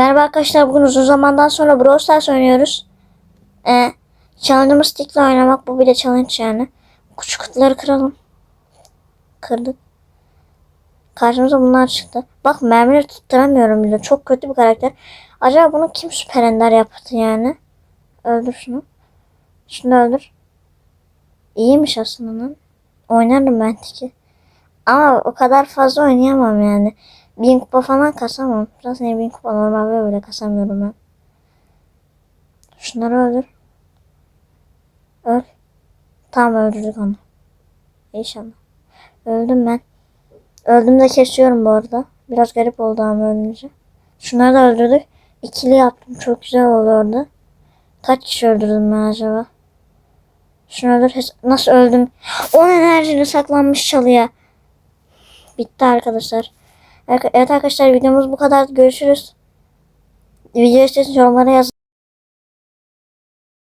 Merhaba arkadaşlar bugün uzun zamandan sonra Brawl Stars oynuyoruz. Ee, challenge'ımız stick'le oynamak bu bir de challenge yani. Küçük kutuları kıralım. Kırdık. Karşımıza bunlar çıktı. Bak mermileri tutturamıyorum bile. Çok kötü bir karakter. Acaba bunu kim süper ender yaptı yani? Öldür şunu. Şunu öldür. İyiymiş aslında lan. Oynarım ben tiki. Ama o kadar fazla oynayamam yani. Bin kupa falan kasamam. Zaten bin kupa normal böyle kasamıyorum ben. Şunları öldür. Öl. Tamam öldürdük onu. İnşallah. Öldüm ben. Öldüm de kesiyorum bu arada. Biraz garip oldu ama ölünce. Şunları da öldürdük. İkili yaptım. Çok güzel oldu orada. Kaç kişi öldürdüm ben acaba? Şunu Nasıl öldüm? 10 enerjini saklanmış çalıya. Bitti arkadaşlar. Evet arkadaşlar videomuz bu kadar. Görüşürüz. Video isterseniz yorumlara yazın.